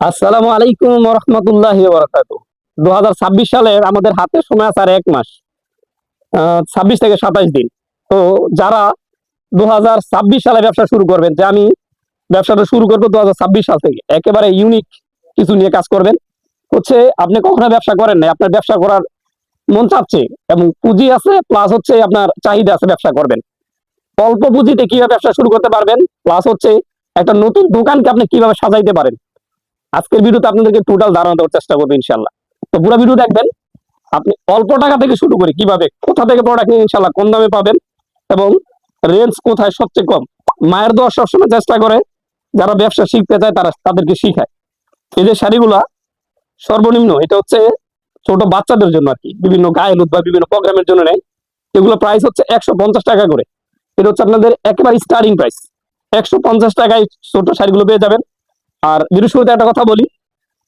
আসসালামু আলাইকুম রহমতুল্লাহ বরকাত দু সালের আমাদের হাতে সময় আছে আর এক মাস ছাব্বিশ থেকে সাতাশ দিন। তো যারা দু ছাব্বিশ সালে ব্যবসা শুরু করবেন, যে আমি ব্যবসাটা শুরু করব দু ছাব্বিশ সাল থেকে, একেবারে ইউনিক কিছু নিয়ে কাজ করবেন। হচ্ছে আপনি কখনো ব্যবসা করেন না আপনার ব্যবসা করার মন চাচ্ছে এবং পুঁজি আছে প্লাস হচ্ছে আপনার চাহিদা আছে ব্যবসা করবেন। অল্প পুঁজিতে কীভাবে ব্যবসা শুরু করতে পারবেন প্লাস হচ্ছে একটা নতুন দোকানকে আপনি কীভাবে সাজাইতে পারেন। আজকের ভিডিওতে আপনাদেরকে টোটাল ধারণা দেওয়ার চেষ্টা করব ইনশাল্লাহ তো পুরো ভিডিও দেখবেন, আপনি অল্প টাকা থেকে শুরু করে কীভাবে, কোথা থেকে প্রোডাক্ট নিয়ে ইনশাল্লাহ কম দামে পাবেন এবং রেঞ্জ কোথায় সবচেয়ে কম, মায়ের দোয়া সবসময় চেষ্টা করে, যারা ব্যবসা শিখতে চায় তারা তাদেরকে শিখায়। এই যে শাড়িগুলা, সর্বনিম্ন, এটা হচ্ছে ছোট বাচ্চাদের জন্য আর কি, বিভিন্ন গায়ে হলুদ বা বিভিন্ন প্রোগ্রামের জন্য নেয়। এগুলো প্রাইস হচ্ছে একশো পঞ্চাশ টাকা করে। এটা হচ্ছে আপনাদের একেবারে স্টার্টিং প্রাইস একশো পঞ্চাশ টাকায় ছোট শাড়িগুলো পেয়ে যাবেন। আর বৃহস্পতিতে একটা কথা বলি,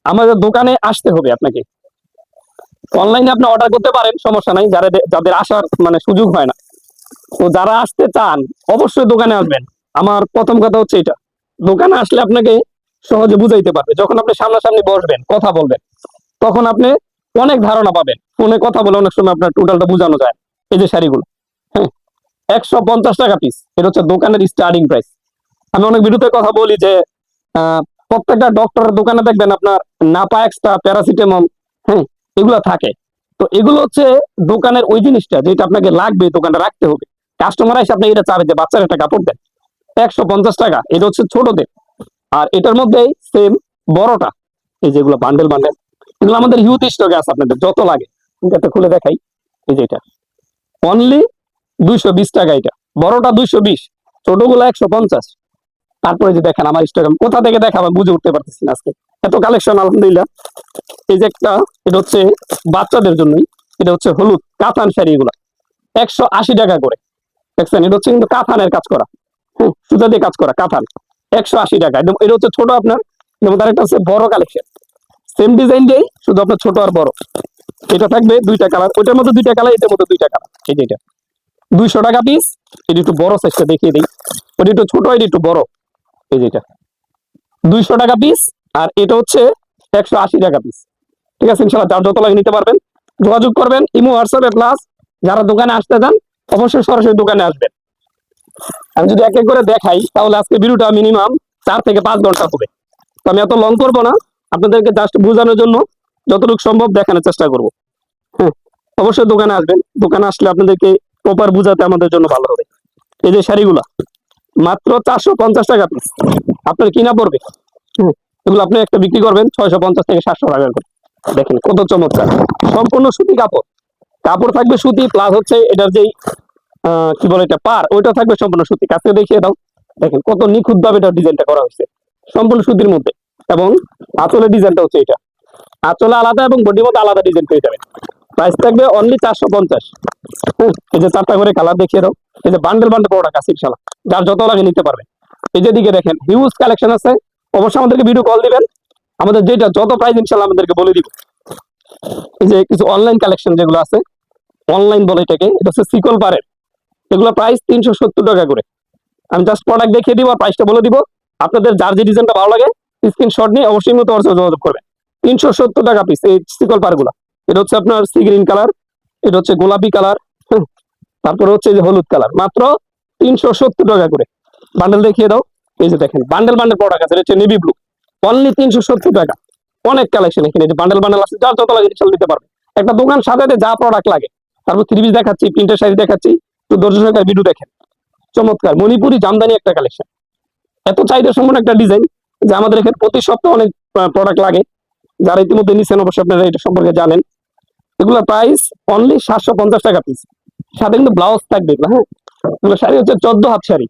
আমাদের দোকানে আসতে হবে আপনাকে। অনলাইনে আপনি অর্ডার করতে পারেন, সমস্যা নাই, যারা যাদের আসার মানে সুযোগ হয় না। তো যারা আসতে চান, অবশ্যই দোকানে আসবেন। আমার প্রথম কথা হচ্ছে এটা, দোকানে আসলে আপনাকে সহজে বুঝাইতে পারবে। যখন আপনি সামনাসামনি বসবেন, কথা বলবেন, তখন আপনি অনেক ধারণা পাবেন। ফোনে কথা বলে অনেক সময় আপনার টোটালটা বোঝানো যায়, এই যে শাড়িগুলো হ্যাঁ? একশো পঞ্চাশ টাকা পিস এটা হচ্ছে দোকানের স্টার্টিং প্রাইস আমি অনেক ভিডিওতে কথা বলি যে প্রত্যেকটা ডক্টরের দোকানে দেখবেন আপনার নাপা এক্সট্রা প্যারাসিটামল হ্যাঁ এগুলো থাকে। তো এগুলো হচ্ছে দোকানের ওই জিনিসটা যেটা আপনাকে লাগবে দোকানটা রাখতে হবে। কাস্টমার এসে আপনি এটা চাবে যে, বাচ্চার একটা কাপড় দেন, একশো পঞ্চাশ টাকা, এটা হচ্ছে ছোটদের। আর এটার মধ্যেই সেম বড়টা, এই যেগুলো বান্ডেল বান্ডেল এগুলো আমাদের হিউজ স্টকে আছে আপনাদের, যত লাগে। এটা খুলে দেখাই, এই যে এটা। অনলি দুইশো বিশ টাকা এটা। বড়টা দুইশো বিশ, ছোটগুলো একশো পঞ্চাশ। তারপরে যে দেখেন আমার ইনস্টাগ্রাম কোথা থেকে দেখা আমি বুঝে উঠতে পারতেছি না আজকে। এত কালেকশন আলহামদুলিল্লাহ। এই যে একটা, এটা হচ্ছে বাচ্চাদের জন্যই, এটা হচ্ছে হলুদ কাতান শাড়ি এগুলা। একশো আশি টাকা করে। দেখছেন? এটা হচ্ছে কিন্তু কাতানের কাজ করা। হ্যাঁ সুতা দিয়ে কাজ করা কাতান একশো আশি টাকা। একদম এটা হচ্ছে ছোট আপনার যেমন তার একটা হচ্ছে বড় কালেকশন সেম ডিজাইন দিয়েই, শুধু আপনার ছোট আর বড়। এটা থাকবে দুইটা কালার ওইটার মধ্যে দুইটা কালার এটার মধ্যে দুইটা কালার এই যে এটা। দুইশো টাকা পিস এটা একটু বড় সাইজটা দেখিয়ে দিই। ওটা একটু ছোট, এটা একটু বড়। এই যে এটা। দুইশো টাকা পিস আর এটা হচ্ছে একশো আশি টাকা পিস ঠিক আছে ইনশাল্লাহ যার যত লাগে নিতে পারবেন। যোগাযোগ করবেন, ইমো হোয়াটসঅ্যাপে প্লাস যারা দোকানে আসতে চান, অবশ্যই সরাসরি দোকানে আসবেন। আমি যদি এক এক করে দেখাই, তাহলে আজকে ভিডিওটা মিনিমাম চার থেকে পাঁচ ঘণ্টা হবে। তো আমি এত লং করব না, আপনাদেরকে জাস্ট বোঝানোর জন্য যতটুকু সম্ভব দেখানোর চেষ্টা করব। হ্যাঁ অবশ্যই দোকানে আসবেন। দোকানে আসলে আপনাদেরকে প্রপার বোঝাতে আমাদের জন্য ভালো হবে। এই যে শাড়িগুলা। মাত্র চারশো পঞ্চাশ টাকা পিস আপনার কিনা পড়বে? এগুলো আপনি একটা বিক্রি করবেন ছয়শো পঞ্চাশ থেকে সাতশো টাকা করে দেখেন কত চমৎকার। সম্পূর্ণ সুতি কাপড়। কাপড় থাকবে সুতি প্লাস হচ্ছে এটার যেই কি বলে এটা পার ওইটা থাকবে সম্পূর্ণ সুতি। কাছে দেখিয়ে দাও। দেখেন কত নিখুঁত ভাবে এটা ডিজাইনটা করা হয়েছে। সম্পূর্ণ সুতির মধ্যে। এবং আঁচলের ডিজাইনটা হচ্ছে এটা। আঁচলে আলাদা এবং বডির মধ্যে আলাদা ডিজাইন পেয়ে যাবেন। প্রাইস থাকবে অনলি চারশো পঞ্চাশ। এই যে চারটা করে কালার দেখিয়ে দাও। এই যে বান্ডেল বান্ডেল প্রোডাক্ট আছে ইনশাল্লাহ যার যত লাগে নিতে পারবে। এই যে দিকে দেখেন হিউজ কালেকশন আছে। অবশ্যই আমাদেরকে ভিডিও কল দিবেন। আমাদের যেটা যত প্রাইস ইনশাল্লাহ আমাদেরকে বলে দিব। এই যে কিছু অনলাইন কালেকশন যেগুলো আছে অনলাইন বলে এটাকে, এটা হচ্ছে সিকল পারের। এগুলো প্রাইস তিনশো সত্তর টাকা করে। আমি জাস্ট প্রোডাক্ট দেখিয়ে দিব আর প্রাইসটা বলে দিব। আপনাদের যার যে ডিজাইনটা ভালো লাগে স্ক্রিনশট নিয়ে অবশ্যই মতো যোগাযোগ করবেন। তিনশো সত্তর টাকা পিস এই সিকল পারগুলো। এটা হচ্ছে আপনার সি গ্রিন কালার এটা হচ্ছে গোলাপি কালার তারপরে হচ্ছে যে হলুদ কালার। মাত্র তিনশো সত্তর টাকা করে। বান্ডেল দেখিয়ে দাও। এই যে দেখেন, বান্ডেল বান্ডেল প্রোডাক্ট আছে হচ্ছে নেভি ব্লু অনলি তিনশো সত্তর টাকা। অনেক কালেকশন এখানে যে বান্ডেল বান্ডেল আছে, যার যত লাগে দিতে পারবে। একটা দোকান সাজাতে যা প্রোডাক্ট লাগে। তারপর থ্রি পিস দেখাচ্ছি প্রিন্টের শাড়ি দেখাচ্ছি। তো দর্শক সরকার ভিডিও দেখেন। চমৎকার, মণিপুরি জামদানি একটা কালেকশন এত চাহিদা সম্পন্ন একটা ডিজাইন যে আমাদের এখানে প্রতি সপ্তাহে অনেক প্রোডাক্ট লাগে। যারা ইতিমধ্যে নিচ্ছেন অবশ্যই আপনারা এটা সম্পর্কে জানেন। এগুলো প্রাইস অনলি সাতশো পঞ্চাশ টাকা পিস সাথে কিন্তু ব্লাউজ থাকবে এগুলো, হ্যাঁ? এগুলো শাড়ি হচ্ছে চোদ্দ হাত শাড়ি।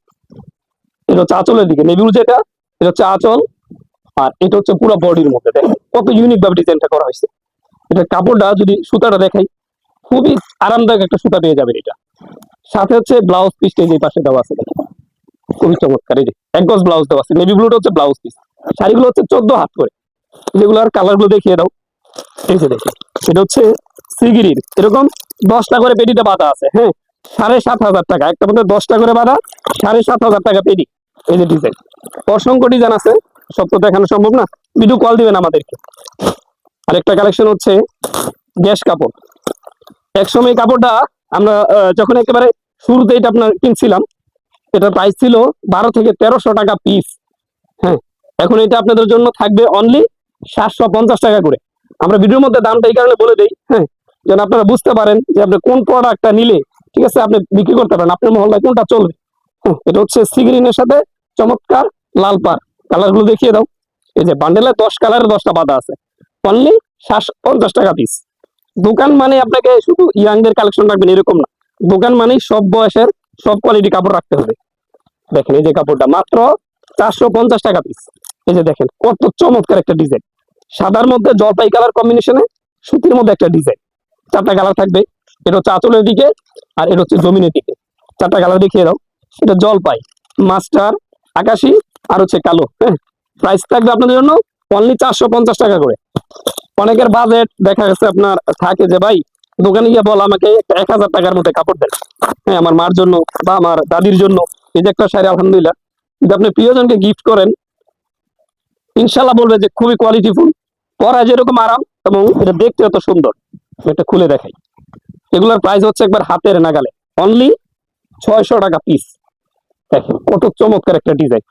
এটা হচ্ছে আঁচলের দিকে নেবিউল যেটা এটা হচ্ছে আঁচল আর এটা হচ্ছে পুরো বডির মধ্যে কত ইউনিক ভাবে ডিজাইনটা করা হয়েছে। এটা কাপড়টা যদি সুতাটা দেখাই খুবই আরামদায়ক একটা সুতা পেয়ে যাবেন এটা। সাথে হচ্ছে ব্লাউজ পিসটা যে পাশে দেওয়া আছে খুবই চমৎকার এই যে এক গজ ব্লাউজ দেওয়া আছে। নেভি ব্লুটা হচ্ছে ব্লাউজ পিস শাড়িগুলো হচ্ছে চোদ্দ হাত করে। যেগুলোর কালারগুলো দেখিয়ে দাও। এই যে দেখি এটা হচ্ছে সিগিরির, এরকম দশটা করে পেটিটা বাঁধা আছে হ্যাঁ? সাড়ে সাত হাজার টাকা, একটা মধ্যে দশটা করে বাঁধা, সাড়ে সাত হাজার টাকা পেটি, এই যে ডিজাইন অসংখ্য ডিজাইন আছে, সব তো দেখানো সম্ভব না। ভিডিও কল দিবেন আমাদেরকে। আরেকটা কালেকশন হচ্ছে গ্যাস কাপড়। একসময় কাপড়টা আমরা যখন একেবারে শুরুতে এটা আপনার কিনছিলাম, এটার প্রাইস ছিল বারো থেকে তেরোশো টাকা পিস হ্যাঁ? এখন এটা আপনাদের জন্য থাকবে অনলি সাতশো পঞ্চাশ টাকা করে। আমরা ভিডিওর মধ্যে দামটা এই কারণে বলে দিই হ্যাঁ? যেন আপনারা বুঝতে পারেন যে আপনি কোন প্রোডাক্টটা নিলে, ঠিক আছে, আপনি বিক্রি করতে পারেন, আপনার মহল্লায় কোনটা চলবে। এটা হচ্ছে সিগ্রিনের সাথে চমৎকার লাল পার কালারগুলো দেখিয়ে দাও। এই যে বান্ডেলে দশ কালারের দশটা বাধা আছে। অনলি সাতশো পঞ্চাশ টাকা পিস দোকান মানে আপনাকে শুধু ইয়াংদের কালেকশন রাখবেন, এরকম না। দোকান মানেই সব বয়সের, সব কোয়ালিটি কাপড় রাখতে হবে। দেখেন এই যে কাপড়টা, মাত্র চারশো পঞ্চাশ টাকা পিস এই যে দেখেন, কত চমৎকার একটা ডিজাইন সাদার মধ্যে জলপাই কালার কম্বিনেশনে সুতির মধ্যে একটা ডিজাইন চারটা কালার থাকবে। এটা হচ্ছে আঁচলের দিকে আর এটা হচ্ছে জমিনের দিকে। চারটা কালার দেখিয়ে দাও। এটা জলপাই মাস্টার, আকাশি আর হচ্ছে কালো হ্যাঁ? প্রাইস থাকবে আপনাদের জন্য অনলি চারশো পঞ্চাশ টাকা করে। অনেকের বাজেট দেখা গেছে আপনার থাকে যে, ভাই, দোকানে গিয়ে বল আমাকে এক হাজার টাকার মধ্যে কাপড় দেন। হ্যাঁ আমার মার জন্য বা আমার দাদির জন্য। এই যে একটা শাড়ি, আলহামদুলিল্লাহ। যদি আপনি প্রিয়জনকে গিফট করেন, ইনশাল্লাহ বলবে যে খুবই কোয়ালিটিফুল পরা যেরকম আরাম এবং এটা দেখতে এত সুন্দর। এটা খুলে দেখাই। এগুলোর প্রাইস হচ্ছে একবার হাতের নাগালে। অনলি ছয়শো টাকা পিস দেখেন, কত চমৎকার একটা ডিজাইন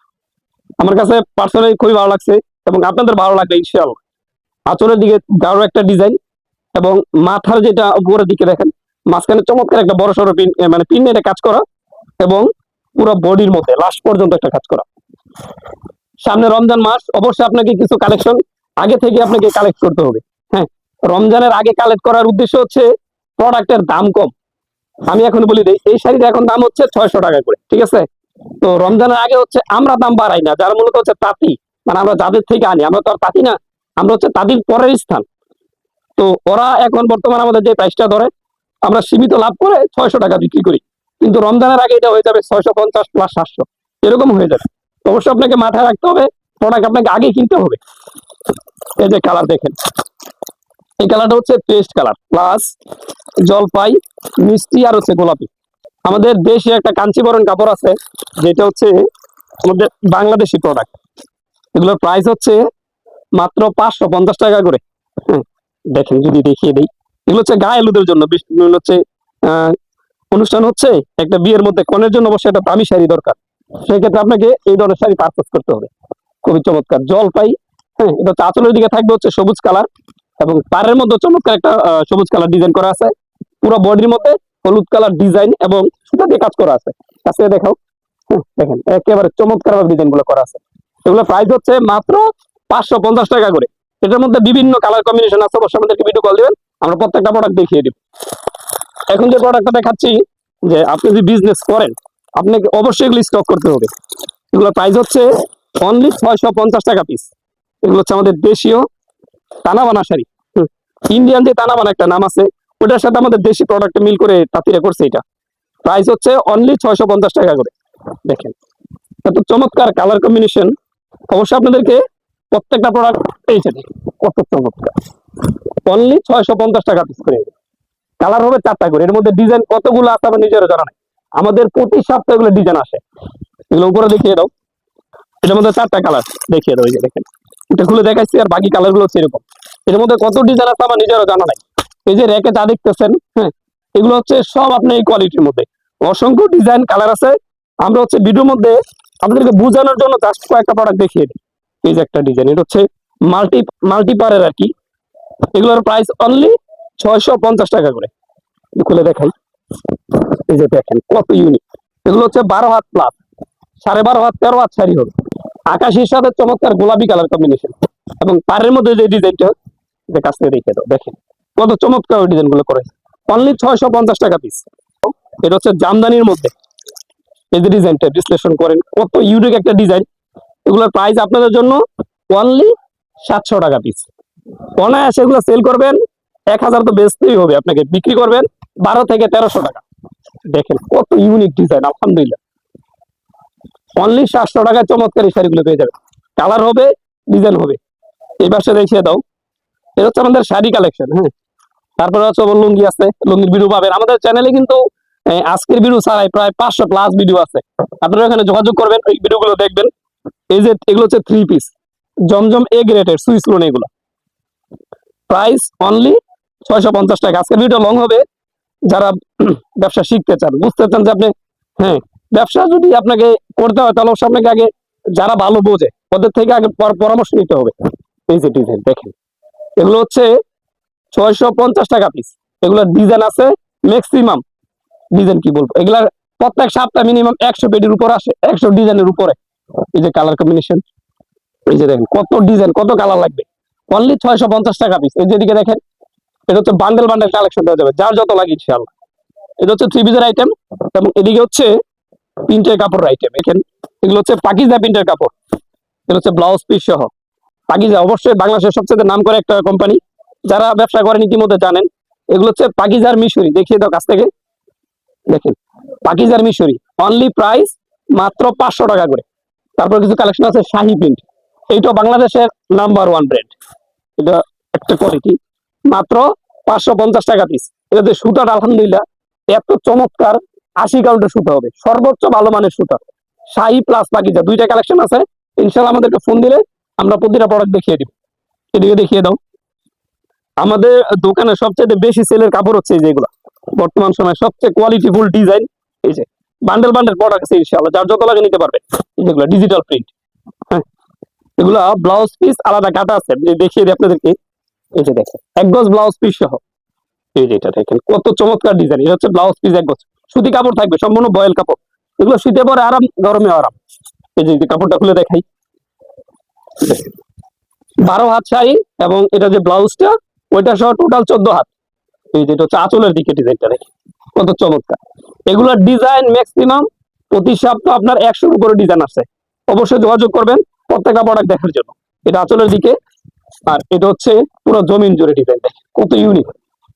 আমার কাছে পার্সোনালি খুবই ভালো লাগছে এবং আপনাদের ভালো লাগবে ইনশাল্লাহ আঁচলের দিকে গাঢ় একটা ডিজাইন এবং মাথার যেটা উপরের দিকে দেখেন, মাঝখানে চমৎকার একটা বড় সড়ো পিন মানে পিন এটা কাজ করা এবং পুরো বডির মধ্যে লাস্ট পর্যন্ত একটা কাজ করা। সামনে রমজান মাস, অবশ্যই আপনাকে কিছু কালেকশন আগে থেকে আপনাকে কালেক্ট করতে হবে। রমজানের আগে কালেক্ট করার উদ্দেশ্য হচ্ছে প্রোডাক্টের দাম কম। আমি এখন বলি দিই, এই শাড়ির এখন দাম হচ্ছে ছয়শো টাকা করে, ঠিক আছে? তো রমজানের আগে হচ্ছে আমরা দাম বাড়াই না, যার মূলত হচ্ছে তাঁতি। মানে আমরা যাদের থেকে আনি, আমরা তো আর তাঁতি না, আমরা হচ্ছে তাঁতির পরের স্থান। তো ওরা এখন বর্তমানে আমাদের যে প্রাইসটা ধরে, আমরা সীমিত লাভ করে ছয়শো টাকা বিক্রি করি। কিন্তু রমজানের আগে এটা হয়ে যাবে ছয়শো পঞ্চাশ প্লাস সাতশো। এরকম হয়ে যাবে। অবশ্যই আপনাকে মাথায় রাখতে হবে প্রোডাক্ট আপনাকে আগে কিনতে হবে। এই যে কালার দেখেন। এই কালারটা হচ্ছে পেস্ট কালার প্লাস জলপাই মিষ্টি আর হচ্ছে গোলাপি। আমাদের দেশে একটা কাঞ্চিবরণ কাপড় আছে, যেটা হচ্ছে আমাদের বাংলাদেশি প্রোডাক্ট এগুলোর প্রাইস হচ্ছে মাত্র পাঁচশো পঞ্চাশ টাকা করে। দেখেন যদি দেখিয়ে দিই। এগুলো হচ্ছে গায়ে লুদের জন্য হচ্ছে অনুষ্ঠান হচ্ছে, একটা বিয়ের মধ্যে কনের জন্য অবশ্যই একটা দামি শাড়ি দরকার। সেক্ষেত্রে আপনাকে এই ধরনের শাড়ি পারচেস করতে হবে। খুবই চমৎকার। জলপাই হ্যাঁ এটা হচ্ছে আঁচলের দিকে থাকবে হচ্ছে সবুজ কালার। এবং পাড়ের মধ্যে চমৎকার একটা সবুজ কালার ডিজাইন করা আছে। পুরো বডির মধ্যে হলুদ কালার ডিজাইন এবং সুতা দিয়ে কাজ করা আছে। কাছে দেখাও। দেখেন, একেবারে চমৎকার ভাবে ডিজাইনগুলো করা আছে। এগুলো প্রাইস হচ্ছে মাত্র পাঁচশো পঞ্চাশ টাকা করে। এটার মধ্যে বিভিন্ন কালার কম্বিনেশন আছে, অবশ্যই আমাদেরকে ভিডিও কল দিবেন। আমরা প্রত্যেকটা প্রোডাক্ট দেখিয়ে দিব। এখন যে প্রোডাক্টটা দেখাচ্ছি, যে আপনি যদি বিজনেস করেন, আপনাকে অবশ্যই এগুলো স্টক করতে হবে। এগুলো প্রাইস হচ্ছে অনলি ছয়শো পঞ্চাশ টাকা পিস এগুলো হচ্ছে আমাদের দেশীয় তানাবানা শাড়ি ইন্ডিয়ান যে তানাবানা একটা নাম আছে, ওটার সাথে আমাদের দেশি প্রোডাক্ট মিল করে তাঁতিরা করছে এটা। প্রাইস হচ্ছে অনলি ছয়শো পঞ্চাশ টাকা করে। দেখেন, এত চমৎকার কালার কম্বিনেশন অবশ্যই আপনাদেরকে প্রত্যেকটা প্রোডাক্ট পেয়েছে কত চমৎকার। অনলি ছয়শো পঞ্চাশ টাকা পিস করে। কালার হবে চারটা করে। এর মধ্যে ডিজাইন কতগুলো আছে আমার নিজেরও জানা নেই। আমাদের প্রতি সপ্তাহে এগুলো ডিজাইন আসে। এগুলো উপরে দেখিয়ে দাও। এটার মধ্যে চারটা কালার দেখিয়ে দাও, এই যে দেখেন। এটা খুলে দেখাচ্ছি আর বাকি কালারগুলো হচ্ছে এরকম। এর মধ্যে কত ডিজাইন আছে আমার নিজেরও জানা নাই। এই যে র্যাকে যা দেখতেছেন হ্যাঁ এগুলো হচ্ছে সব আপনি এই কোয়ালিটির মধ্যে। অসংখ্য ডিজাইন কালার আছে। আমরা হচ্ছে ভিডিওর মধ্যে আপনাদেরকে বোঝানোর জন্য জাস্ট কয়েকটা প্রোডাক্ট দেখিয়ে দিই। এই যে একটা ডিজাইন এটা হচ্ছে মাল্টি মাল্টিপারের আর কি। এগুলোর প্রাইস অনলি ছয়শো পঞ্চাশ টাকা করে। খুলে দেখাই। এই যে দেখেন, কত ইউনিক এগুলো হচ্ছে বারো হাত প্লাস সাড়ে বারো হাত, তেরো হাত শাড়ি হবে। আকাশের সাথে চমৎকার গোলাপি কালার কম্বিনেশন এবং পাড়ের মধ্যে যে ডিজাইনটা যে কাছ থেকে দেখে দাও, দেখেন। কত চমৎকার ডিজাইনগুলো করেছে। অনলি ছয়শো পঞ্চাশ টাকা পিস এটা হচ্ছে জামদানির মধ্যে। এই যে ডিজাইনটা বিশ্লেষণ করেন, কত ইউনিক একটা ডিজাইন এগুলোর প্রাইস আপনাদের জন্য অনলি সাতশো টাকা পিস অনায়াসে এগুলো সেল করবেন, এক হাজার তো বেচতেই হবে, আপনাকে বিক্রি করবেন বারো থেকে তেরোশো টাকা। দেখেন কত ইউনিক ডিজাইন আলহামদুলিল্লাহ। অনলি সাতশো টাকায় চমৎকার শাড়িগুলো পেয়ে যাবে কালার হবে ডিজাইন হবে। এই পাশে দেখিয়ে দাও। এটা হচ্ছে আমাদের শাড়ি কালেকশন হ্যাঁ। তারপরে হচ্ছে লুঙ্গি আছে, লুঙ্গির ভিডিও পাবেন। আমাদের চ্যানেলে কিন্তু আজকের ভিডিও ছাড়াই প্রায় পাঁচশো প্লাস ভিডিও আছে। আপনারা এখানে যোগাযোগ করবেন, ওই ভিডিওগুলো দেখবেন। এই যে, এগুলো হচ্ছে থ্রি পিস জমজম এ গ্রেডের সুইস লোন এগুলো। প্রাইস অনলি ছয়শো পঞ্চাশ টাকা। আজকের ভিডিও লং হবে। যারা ব্যবসা শিখতে চান, বুঝতে চান যে আপনি হ্যাঁ ব্যবসা যদি আপনাকে করতে হয়, তাহলে অবশ্যই আপনাকে আগে, যারা ভালো বোঝে, ওদের থেকে আগে পরামর্শ নিতে হবে। এই যে ডিজাইন দেখেন। এগুলো হচ্ছে ছয়শো পঞ্চাশ টাকা পিস এগুলোর ডিজাইন আছে ম্যাক্সিমাম ডিজাইন কি বলব? এগুলার প্রত্যেক সাতটা মিনিমাম একশো পেটির উপর আসে, একশো ডিজাইনের উপরে। এই যে কালার কম্বিনেশন এই যে দেখেন, কত ডিজাইন কত কালার লাগবে। অনলি ছয়শো পঞ্চাশ টাকা পিস এই যেদিকে দেখেন, এটা হচ্ছে বান্ডেল বান্ডেল কালেকশন দেওয়া যাবে, যার যত লাগে ইনশাআল্লাহ। এটা হচ্ছে থ্রি পিসের আইটেম এবং এদিকে হচ্ছে প্রিন্টের কাপড়ের আইটেম এখানে এগুলো হচ্ছে পাকিজা প্রিন্টের কাপড়। এগুলো হচ্ছে ব্লাউজ পিস সহ। পাকিজা অবশ্যই বাংলাদেশের সবচেয়ে নাম করে একটা কোম্পানি যারা ব্যবসা করেন ইতিমধ্যে জানেন, এগুলো হচ্ছে পাকিজার মিশরি। দেখিয়ে দাও কাছ থেকে। দেখেন পাকিজার মিশরি। অনলি প্রাইস মাত্র পাঁচশো টাকা করে। তারপর কিছু কালেকশন আছে, শাহি প্রিন্ট এইটা বাংলাদেশের নাম্বার ওয়ান ব্র্যান্ড এটা একটা কোয়ালিটি মাত্র পাঁচশো পঞ্চাশ টাকা পিস এটাতে সুতাটা, আলহামদুলিল্লাহ, এত চমৎকার। আশি কাউন্টের সুতা হবে। সর্বোচ্চ ভালো মানের সুতা। শাহি প্লাস পাকিজা দুইটা কালেকশন আছে। ইনশাল্লাহ আমাদেরকে ফোন দিলে আমরা প্রতিটা প্রোডাক্ট দেখিয়ে দিব। এদিকে দেখিয়ে দাও। আমাদের দোকানে সবচেয়ে বেশি সেলের কাপড় হচ্ছে যেগুলো বর্তমান সময়ে সবচেয়ে কোয়ালিটিফুল ডিজাইন এই যে বান্ডেল বান্ডেল প্রোডাক্ট আছে ইনশাআল্লাহ। যার যত লাগে নিতে পারবেন এই যেগুলো ডিজিটাল প্রিন্ট হ্যাঁ। এগুলা ব্লাউজ পিস আলাদা কাটা আছে। দেখিয়ে দিই আপনাদেরকে। এই যে দেখেন, এক গজ ব্লাউজ পিস সহ। এই যে এটা দেখেন, কত চমৎকার ডিজাইন এটা হচ্ছে ব্লাউজ পিস এক গজ। সুতি কাপড় থাকবে, সম্পূর্ণ বয়েল কাপড়। এগুলো শীতে পরে আরাম, গরমে আরাম। এই যে কাপড়টা খুলে দেখাই। বারো হাত শাড়ি এবং এটা যে ব্লাউজটা, ওইটা সহ টোটাল চোদ্দ হাত। এই যে হচ্ছে আঁচলের দিকে ডিজাইনটা দেখি কত চমৎকার। এগুলোর ডিজাইন ম্যাক্সিমাম প্রতি সপ্তাহ আপনার একশোর উপরে ডিজাইন আছে। অবশ্যই যোগাযোগ করবেন প্রত্যেকটা প্রোডাক্ট দেখার জন্য। এটা আঁচলের দিকে, আর এটা হচ্ছে পুরো জমিন জুড়ে ডিজাইন দেখেন, কত ইউনিক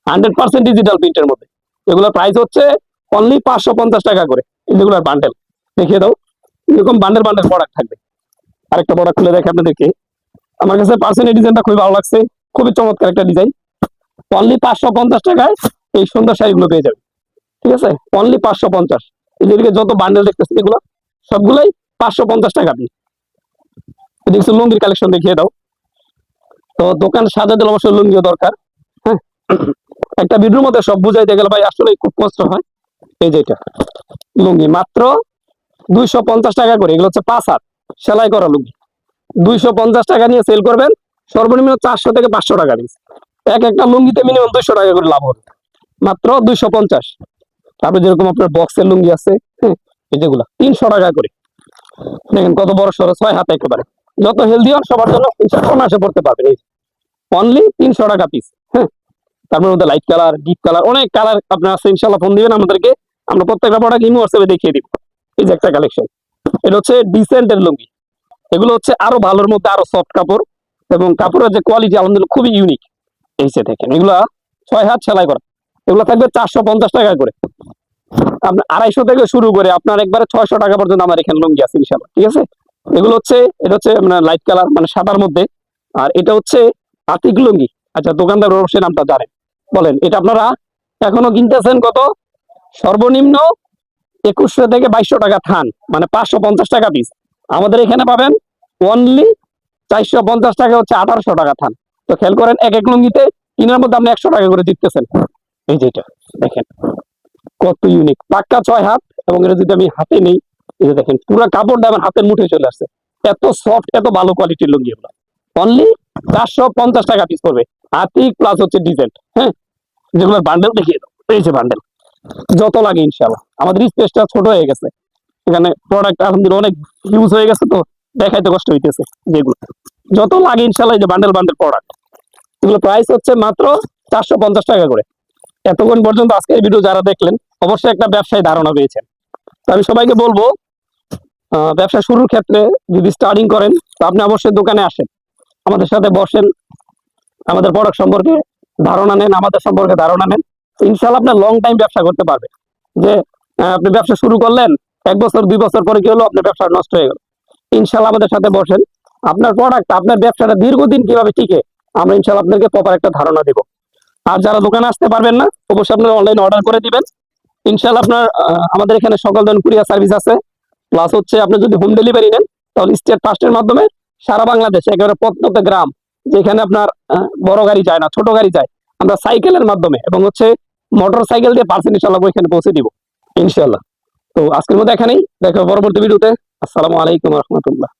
হান্ড্রেড পার্সেন্ট ডিজিটাল প্রিন্টের মধ্যে। এগুলোর প্রাইস হচ্ছে অনলি পাঁচশো পঞ্চাশ টাকা করে। যেগুলোর বান্ডেল দেখিয়ে দাও, এরকম বান্ডেল বান্ডেল প্রোডাক্ট থাকবে। আরেকটা প্রোডাক্ট খুলে দেখে আপনাদেরকে। আমার কাছে পার্সেন্টের ডিজাইনটা খুবই ভালো লাগছে, খুবই চমৎকার একটা ডিজাইন অনলি পাঁচশো পঞ্চাশ টাকায় এই সুন্দর শাড়িগুলো পেয়ে যাবে ঠিক আছে? অনলি পাঁচশো পঞ্চাশ। এদিকে যত বান্ডেল দেখতেছেন এগুলো, সবগুলোই পাঁচশো পঞ্চাশ টাকা দিয়ে। দেখছি লুঙ্গির কালেকশন দেখিয়ে দাও। তো দোকান সাজাতে অবশ্যই লুঙ্গিও দরকার হ্যাঁ? একটা ভিডিওর মধ্যে সব বুঝাইতে গেলে ভাই আসলে খুব কষ্ট হয়। এই যে এটা, লুঙ্গি। মাত্র দুইশো পঞ্চাশ টাকা করে, এগুলো হচ্ছে পাঁচ হাত। সেলাই করা লুঙ্গি। দুইশো পঞ্চাশ টাকা নিয়ে সেল করবেন, সর্বনিম্ন চারশো থেকে পাঁচশো টাকা পিস এক একটা লুঙ্গিতে মিনিমাম দুইশো টাকা করে লাভ হবে। মাত্র দুইশো পঞ্চাশ। তারপরে যেরকম আপনার বক্সের লুঙ্গি আছে হ্যাঁ যেগুলা, তিনশো টাকা করে। দেখেন কত বড় সড়ো ছয় হাতে একেবারে। যত হেলদি হন সবার জন্য মাসে পড়তে পারবেন। এই অনলি তিনশো টাকা পিস হ্যাঁ তারপর মধ্যে লাইট কালার ডিপ কালার অনেক কালার আপনার আছে ইনশাল্লাহ ফোন দিবেন আমাদেরকে। আমরা প্রত্যেকটা প্রোডাক্ট ইমো হোয়াটসঅ্যাপে দেখিয়ে দিব। এই যে একটা কালেকশন এটা হচ্ছে ডিসেন্টের লুঙ্গি। এগুলো হচ্ছে আরও ভালোর মধ্যে আরও সফট কাপড় এবং কাপড়ের যে কোয়ালিটি আলহামদুলিল্লাহ খুবই ইউনিক এই যে দেখেন, এগুলা ছয় হাত সেলাই করা। এগুলো থাকবে চারশো পঞ্চাশ টাকা করে। আপনার আড়াইশো থেকে শুরু করে আপনার একবারে ছয়শো টাকা পর্যন্ত আমার এখানে লুঙ্গি আছে ইনশাল্লাহ ঠিক আছে? এগুলো হচ্ছে, এটা হচ্ছে আপনার লাইট কালার মানে সাদার মধ্যে। আর এটা হচ্ছে আতিক লুঙ্গি। আচ্ছা দোকানদার অবশ্যই নামটা জানেন। বলেন, এটা আপনারা এখনও কিনতেছেন কত? সর্বনিম্ন একুশশো থেকে বাইশশো টাকা থান মানে পাঁচশো পঞ্চাশ টাকা পিস আমাদের এখানে পাবেন অনলি চারশো পঞ্চাশ টাকা হচ্ছে আঠারোশো টাকা থান তো খেয়াল করেন, এক এক লুঙ্গিতে কিনার মধ্যে আপনি একশো টাকা করে দিতেছেন। এই যে এটা, দেখেন, কত ইউনিক পাক্কা ছয় হাত, এবং এটা যদি আমি হাতে নেই যে দেখেন, পুরো কাপড়টা আমার হাতের মুঠে চলে আসছে। এত সফট এত ভালো কোয়ালিটির লুঙ্গি এগুলো অনলি চারশো পঞ্চাশ টাকা পিস পড়বে। আতিক প্লাস হচ্ছে ডিজেন্ট হ্যাঁ? যেগুলো বান্ডেল দেখিয়ে দাও। এই যে বান্ডেল যত লাগে ইনশাল্লাহ আমাদের স্পেসটা ছোট হয়ে গেছে। এখানে প্রোডাক্ট আলহামদুলিল্লাহ অনেক ইউজ হয়ে গেছে তো দেখাইতে কষ্ট হইতেছে যেগুলো। যত লাগে ইনশাল্লাহ এই যে বান্ডেল বান্ডেল প্রোডাক্ট এগুলো প্রাইস হচ্ছে মাত্র চারশো পঞ্চাশ টাকা করে। এতক্ষণ পর্যন্ত আজকের ভিডিও যারা দেখলেন, অবশ্যই একটা ব্যবসায় ধারণা পেয়েছেন। তো আমি সবাইকে বলব ব্যবসা শুরুর ক্ষেত্রে যদি স্টার্টিং করেন, তো আপনি অবশ্যই দোকানে আসেন। আমাদের সাথে বসেন। আমাদের প্রোডাক্ট সম্পর্কে ধারণা নেন, আমাদের সম্পর্কে ধারণা নেন। ইনশাল্লাহ আপনার লং টাইম ব্যবসা করতে পারবে যে আপনি ব্যবসা শুরু করলেন, এক বছর, দুই বছর পরে কি হলো? আপনার ব্যবসা নষ্ট হয়ে গেল। ইনশাল্লাহ আমাদের সাথে বসেন। আপনার প্রোডাক্ট আপনার ব্যবসাটা দীর্ঘদিন কীভাবে টিকে, আমরা ইনশাল্লাহ আপনাকে প্রপার একটা ধারণা দেবো। আর যারা দোকানে আসতে পারবেন না, অবশ্যই আপনারা অনলাইনে অর্ডার করে দিবেন। ইনশাল্লাহ আপনার আমাদের এখানে সকল ধরনের কুরিয়ার সার্ভিস আছে। প্লাস হচ্ছে আপনি যদি হোম ডেলিভারি নেন, তাহলে স্টেট ট্রাস্টের মাধ্যমে সারা বাংলাদেশে একেবারে প্রত্যন্ত গ্রাম, যেখানে আপনার বড় গাড়ি যায় না, ছোট গাড়ি যায়, আমরা সাইকেলের মাধ্যমে এবং হচ্ছে মোটর সাইকেল দিয়ে পার্সেন্ট ইনশাল্লাহ ওইখানে পৌঁছে দিব ইনশাল্লাহ তো আজকের মধ্যে এখানেই, দেখা পরবর্তী ভিডিওতে। আসসালামু আলাইকুম রহমতুল্লাহ।